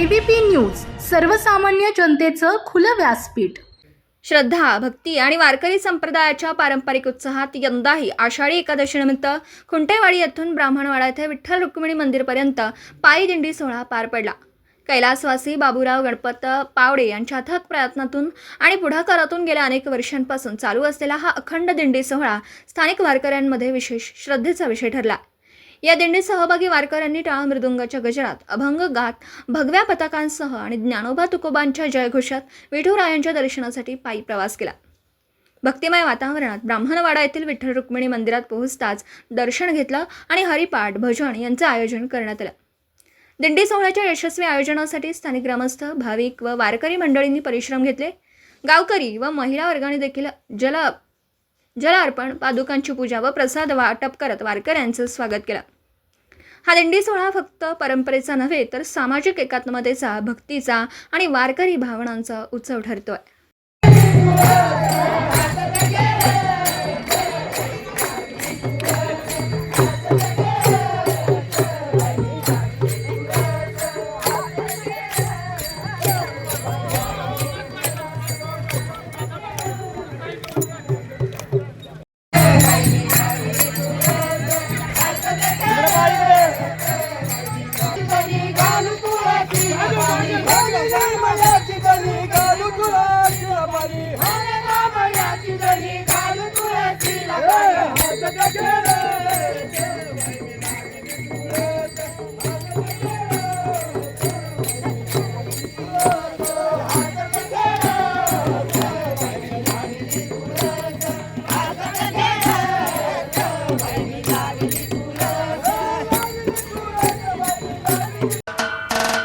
ABP news सर्वसामान्य जनतेचं खुलं व्यासपीठ. श्रद्धा भक्ती आणि वारकरी संप्रदायाच्या पारंपरिक उत्साहात यंदाही आषाढी एकादशीनिमित्त खुंटेवाडी येथून ब्राह्मणवाडा येथे विठ्ठल रुक्मिणी मंदिरपर्यंत पायी दिंडी सोहळा पार पडला. कैलासवासी बाबूराव गणपत पावडे यांच्या अथक प्रयत्नातून आणि पुढाकारातून गेल्या अनेक वर्षांपासून चालू असलेला हा अखंड दिंडी सोहळा स्थानिक वारकऱ्यांमध्ये विशेष श्रद्धेचा विषय ठरला. या दिंडीत सहभागी वारकऱ्यांनी टाळ मृदुंगाच्या गजरात अभंग गात भगव्या पताकांसह आणि ज्ञानोबा तुकोबांच्या जयघोषात विठुरायांच्या दर्शनासाठी पायी प्रवास केला. भक्तिमय वातावरणात ब्राह्मणवाडा येथील विठ्ठल रुक्मिणी मंदिरात पोहोचताच दर्शन घेतलं आणि हरिपाठ भजन यांचं आयोजन करण्यात आलं. दिंडी सोहळ्याच्या यशस्वी आयोजनासाठी स्थानिक ग्रामस्थ भाविक व वारकरी मंडळींनी परिश्रम घेतले. गावकरी व महिला वर्गाने देखील जल जलार्पण पादुकांची पूजा व प्रसाद वाटप करत वारकऱ्यांचं स्वागत केलं. हा दिंडी सोहळा फक्त परंपरेचा नव्हे तर सामाजिक एकात्मतेचा भक्तीचा आणि वारकरी भावनांचा उत्सव ठरतोय.